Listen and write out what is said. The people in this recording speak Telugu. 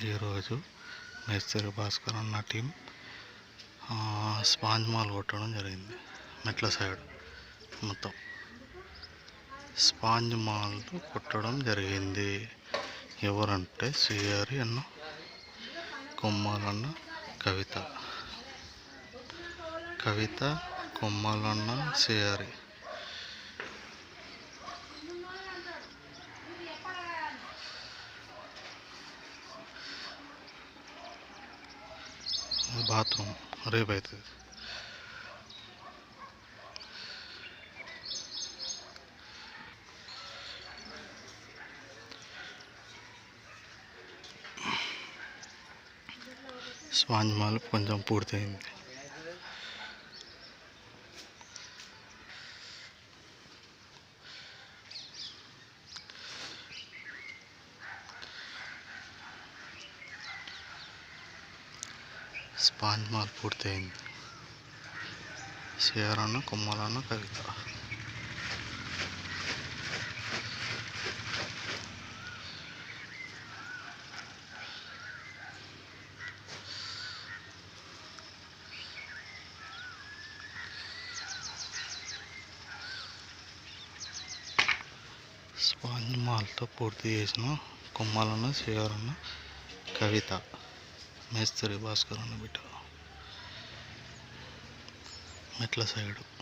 ఈరోజు మేస్త్రి భాస్కర్ అన్న టీం స్పాంజ్ మాల్ కొట్టడం జరిగింది. మెట్ల సైడ్ మొత్తం. స్పాంజ్ మాల్ కొట్టడం జరిగింది. ఎవరంటే శ్రీహరి అన్న కొమ్మాలన్న కవిత. కవిత కొమ్మాలన్న శ్రీహరి. బాత్రూమ్ రేపు అవుతుంది స్పాంజ్ మాల్ కొంచెం పూర్తయింది స్పాంజ్ మాల్ పూర్తయింది. సిఆరన్న కొమ్మలన్న కవిత స్పాంజ్ మాల్తో పూర్తి చేసిన కొమ్మలను సిఆరన్న కవిత మేస్త్రి భాస్కర్ అన్న బిడ్డ. మెట్ల సైడు.